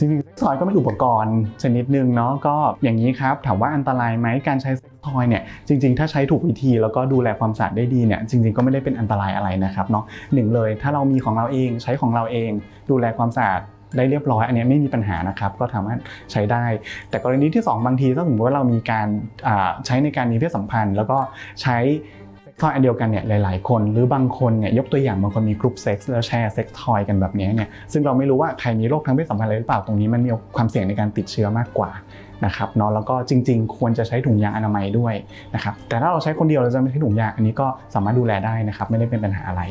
จริงๆทอยก็เป็นอุปกรณ์ชนิดหนึ่งเนาะก็อย่างนี้ครับ ถามว่าอันตรายไหมการใช้เซ็กทอยเนี่ยจริง ๆ ถ้าใช้ถูกวิธีแล้วก็ดูแลความสะอาดได้ดีเนี่ยจริง ๆก็ไม่ได้เป็นอันตรายอะไรนะครับเนาะหนึ่งเลยถ้าเรามีของเราเองใช้ของเราเอง ดูแลความสะอาดได้เรียบร้อย อันนี้ไม่มีปัญหานะครับก็สามารถใช้ได้ แต่กรณีที่ 2 บางทีถ้าสมมติว่าเรามีการใช้ในการมีเพศสัมพันธ์ แล้วก็ใช้ ทอยอันเดียวกันเนี่ยหลาย ๆ คนหรือบางคนเนี่ยยกตัวอย่างบางคนมีกลุ่มเซ็กซ์แล้วแชร์เซ็กซ์ทอยกันแบบนี้เนี่ยซึ่งเราไม่รู้ว่าใครมีโรคทางเพศสัมพันธ์อะไรหรือเปล่าตรงนี้มันมีความเสี่ยงในการติดเชื้อมากกว่านะครับเนาะแล้วก็จริง ๆ ควรจะใช้ถุงยางอนามัยด้วยนะครับแต่ถ้าเราใช้คนเดียวเราจะไม่ใช้ถุงยางอันนี้ก็สามารถดูแลได้นะครับไม่ได้เป็นปัญหาอะไร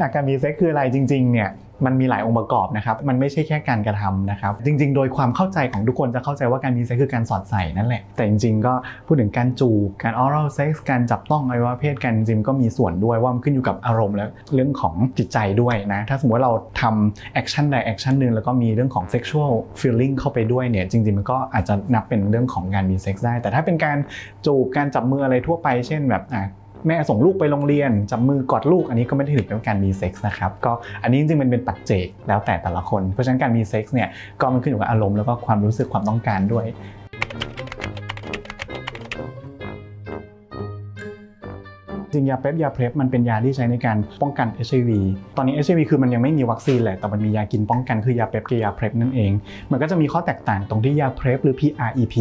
อาการมีเซ็กคืออะไรจริงๆเนี่ย มันมีหลายองค์ประกอบนะครับ มันไม่ใช่แค่การกระทำนะครับ จริง ๆ โดยความเข้าใจของทุกคนจะเข้าใจว่าการมีเซ็กคือการสอดใส่นั่นแหละ แต่จริง ๆ ก็พูดถึงการจูบ การ oral sex กส์การจับต้องอวัยวะเพศกันจริงก็มีส่วนด้วยว่ามันขึ้นอยู่กับอารมณ์และเรื่องของจิตใจด้วยนะ ถ้าสมมติว่าเราทำแอคชั่นใดแอคชั่นหนึ่งแล้วก็มีเรื่องของ sexual feeling เข้าไปด้วยเนี่ย จริง ๆ มันก็อาจจะนับเป็นเรื่องของการมีเซ็กซ์ได้ แต่ถ้าเป็นการจูบ การจับมืออะไรทั่วไป เช่นแบบอะ แม่ส่งลูกไปโรงเรียนจับมือกอดลูกอันนี้ก็ไม่ได้ถือเป็นการมีเซ็กส์นะครับก็อันนี้จริงๆมันเป็นปัจเจกแล้วแต่แต่ละคน เพราะฉะนั้นการมีเซ็กส์เนี่ยก็มันขึ้นอยู่กับอารมณ์แล้วก็ความรู้สึกความต้องการด้วย จริงยาเพล็บยาเพล็บมันเป็นยาที่ใช้ในการป้องกัน HIV ตอนนี้ HIV คือมันยังไม่มีวัคซีนแหละแต่มันมียากินป้องกันคือยาเพล็บกับยาเพล็บนั่นเอง มันก็จะมีข้อแตกต่างตรงที่ยาเพล็บหรือ PrEP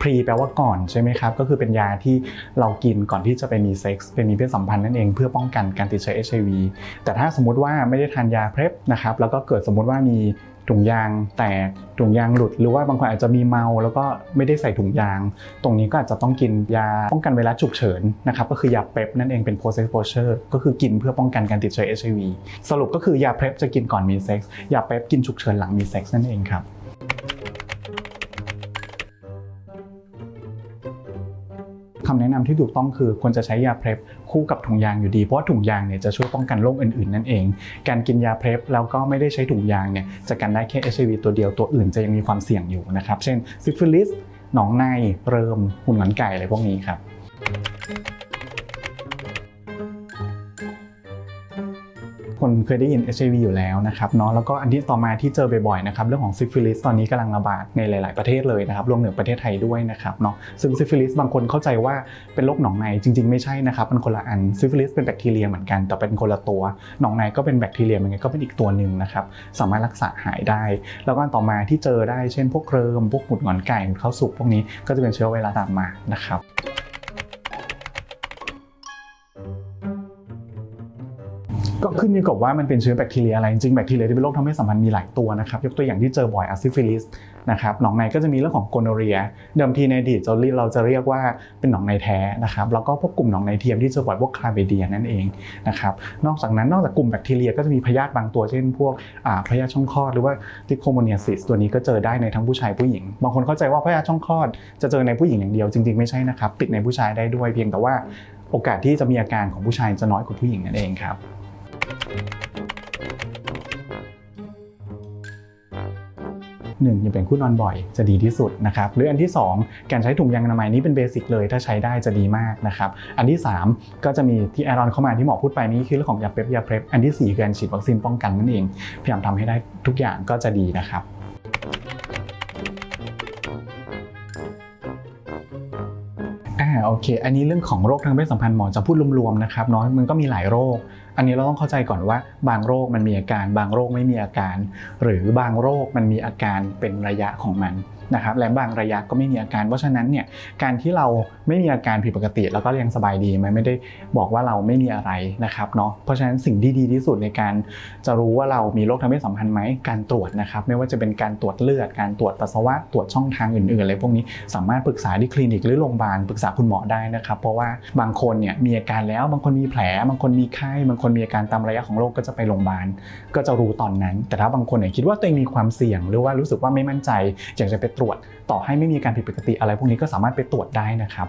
pre แปลว่าก่อนใช่ไหมครับก็คือเป็นยาที่เรากินก่อนที่จะไปมีเซ็กส์เป็นมีเพศสัมพันธ์นั่นเองเพื่อป้องกันการติดเชื้อ HIV แต่ถ้าสมมติว่าไม่ได้ทานยาเพล็บนะครับแล้วก็เกิดสมมติว่ามี ถุงยางแตกถุงยางหลุด หรือว่าบางคนอาจจะมีเมาแล้วก็ไม่ได้ใส่ถุงยาง ตรงนี้ก็อาจจะต้องกินยาป้องกันไวรัสฉุกเฉินนะครับก็คือยาเพ็บนั่นเองเป็น post exposure ก็คือกินเพื่อป้องกันการติดเชื้อ HIV สรุปก็คือยาเพ็บจะกินก่อนมีเซ็กส์ยาเพ็บกินฉุกเฉินหลังมีเซ็กส์นั่นเองครับ คำแนะนำที่ถูกต้องคือควรจะใช้ยาเพลฟคู่กับถุงยางอยู่ดี เพราะว่าถุงยางเนี่ยจะช่วยป้องกันโรคอื่นๆนั่นเอง การกินยาเพลฟแล้วก็ไม่ได้ใช้ถุงยางเนี่ยจะกันได้แค่ HIV ตัวเดียวตัวอื่นจะยังมีความเสี่ยงอยู่นะครับ เช่นซิฟิลิสหนองในเริมหุ่นหงอนไก่อะไรพวกนี้ครับ คนเคยได้ยิน HIV อยู่แล้วนะครับเนาะแล้วก็อันที่ต่อมาที่เจอบ่อยๆนะครับเรื่องของซิฟิลิสตอนนี้กำลังระบาดในหลาย ๆประเทศเลยนะครับรวมถึงประเทศไทยด้วยนะครับเนาะซึ่งซิฟิลิสบางคนเข้าใจว่าเป็นโรคหนองในจริง ๆ ไม่ใช่นะครับมันคนละอันซิฟิลิสเป็นแบคทีเรียเหมือนกันแต่เป็นคนละตัวหนองในก็เป็นแบคทีเรียเหมือนกันก็เป็นอีกตัวหนึ่งนะครับสามารถรักษาหายได้ แล้วก็อันต่อมาที่เจอได้เช่น พวกเคริมพวกหมุดหงอนไก่หมุดข้าวสุกพวกนี้ก็จะเป็นเชื้อไวรัสตามมานะครับ ก็ขึ้นอยู่กับว่ามันเป็นเชื้อแบคทีเรียอะไรจริงแบคทีเรียที่เป็นโรคทำให้สัมพันธ์มีหลายตัวนะครับยกตัวอย่างที่เจอบ่อยอะซิฟิลิสนะครับหนองในก็จะมีเรื่องของโกโนเรีย เดิมทีในอดีตเราเรียกเราจะเรียกว่าเป็นหนองในแท้นะครับแล้วก็พวกกลุ่มหนองในเทียมที่เจอบ่อยพวกคลาเบเดียนั่นเองนะครับนอกจากนั้นนอกจากกลุ่มแบคทีเรียก็จะมีพยาธิบางตัวเช่น พวกพยาธิช่องคลอดหรือว่าติโคโมเนียซิสตัวนี้ก็เจอได้ในทั้งผู้ชายผู้หญิง บางคนเข้าใจว่าพยาธิช่องคลอดจะเจอในผู้หญิงอย่างเดียวจริง ๆไม่ใช่นะครับติดในผู้ชายได้ด้วยเพียงแต่ว่าโอกาสที่จะมีอาการของผู้ชายจะน้อยกว่าผู้หญิงนั่นเองครับ หนึ่งอย่าเป็นคู่นอนบ่อยจะดีที่สุดนะครับหรืออันที่ 2 การใช้ถุงยางอนามัยนี้เป็นเบสิกเลยถ้าใช้ได้จะดีมากนะครับอันที่ 3 ก็จะมีที่แอรอนเข้ามาที่หมอพูดไปนี่คือเรื่องของยาเปรบยาเพรบอันทีสี่4คือการฉีดวัคซีนป้องกันนั่นเองพยายามทำให้ได้ทุกอย่างก็จะดีนะครับอ่าโอเค อันนี้เรื่องของโรคทางเพศสัมพันธ์หมอจะพูดรวมๆนะครับเนาะมันก็มีหลายโรค อันนี้เราต้องเข้าใจก่อนว่า บางโรคมันมีอาการ บางโรคไม่มีอาการ หรือบางโรคมันมีอาการเป็นระยะของมัน นะครับและบางระยะก็ไม่มีอาการ เพราะฉะนั้นเนี่ยการที่เราไม่มีอาการผิดปกติ แล้วก็ยังสบายดีมันไม่ได้บอกว่าเราไม่มีอะไรนะครับเนาะเพราะฉะนั้นสิ่งที่ดีที่สุดในการจะรู้ว่าเรามีโรคทางเพศสัมพันธ์ไหมการตรวจนะครับไม่ว่าจะเป็นการตรวจเลือด การตรวจปัสสาวะตรวจช่องทางอื่นๆอะไรพวกนี้สามารถปรึกษาที่คลินิกหรือโรงพยาบาลปรึกษาคุณหมอได้นะครับ เพราะว่าบางคนเนี่ยมีอาการแล้วบางคนมีแผล บางคนมีไข้บางคนมีอาการตามระยะของโรคก็จะไปโรงพยาบาลก็จะรู้ตอนนั้น แต่ถ้าบางคนเนี่ยคิดว่าตัวเองมีความเสี่ยง หรือว่ารู้สึกว่าไม่มั่นใจอยากจะไปตรวจ ต่อให้ไม่มีการผิดปกติอะไรพวกนี้ก็สามารถไปตรวจได้นะครับ